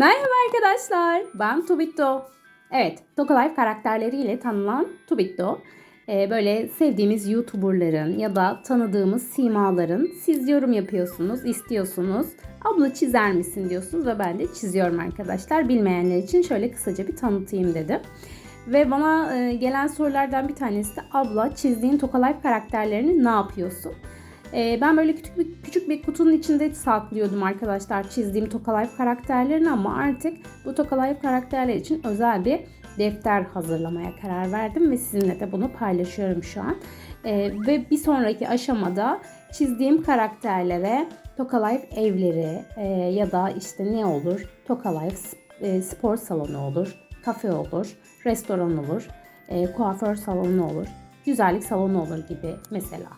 Merhaba arkadaşlar, ben Tubitto. Evet, Tokalife karakterleriyle tanınan Tubitto. Ee, böyle sevdiğimiz YouTuber'ların ya da tanıdığımız simaların siz yorum yapıyorsunuz, istiyorsunuz. Abla çizer misin diyorsunuz ve ben de çiziyorum arkadaşlar. Bilmeyenler için şöyle kısaca bir tanıtayım dedim. Ve bana e, gelen sorulardan bir tanesi de abla çizdiğin Tokalife karakterlerini ne yapıyorsun? Ee, ben böyle küçük bir, küçük bir kutunun içinde saklıyordum arkadaşlar çizdiğim Tokalife karakterlerini ama artık bu Tokalife karakterler için özel bir defter hazırlamaya karar verdim ve sizinle de bunu paylaşıyorum şu an. Ee, ve bir sonraki aşamada çizdiğim karakterlere Tokalife evleri e, ya da işte ne olur Tokalife e, spor salonu olur, kafe olur, restoran olur, e, kuaför salonu olur, güzellik salonu olur gibi mesela.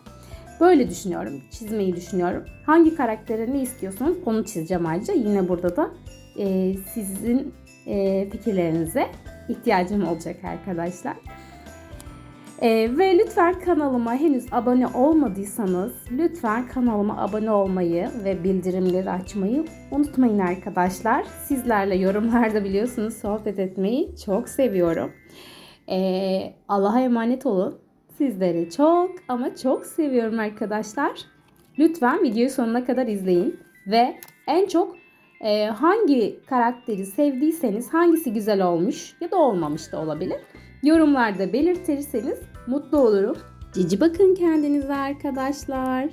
Böyle düşünüyorum. Çizmeyi düşünüyorum. Hangi karaktere ne istiyorsanız onu çizeceğim ayrıca. Yine burada da e, sizin e, fikirlerinize ihtiyacım olacak arkadaşlar. E, ve lütfen kanalıma henüz abone olmadıysanız lütfen kanalıma abone olmayı ve bildirimleri açmayı unutmayın arkadaşlar. Sizlerle yorumlarda biliyorsunuz sohbet etmeyi çok seviyorum. E, Allah'a emanet olun. Sizleri çok ama çok seviyorum arkadaşlar. Lütfen videoyu sonuna kadar izleyin ve en çok e, hangi karakteri sevdiyseniz hangisi güzel olmuş ya da olmamış da olabilir. Yorumlarda belirtirseniz mutlu olurum. Cici bakın kendinize arkadaşlar.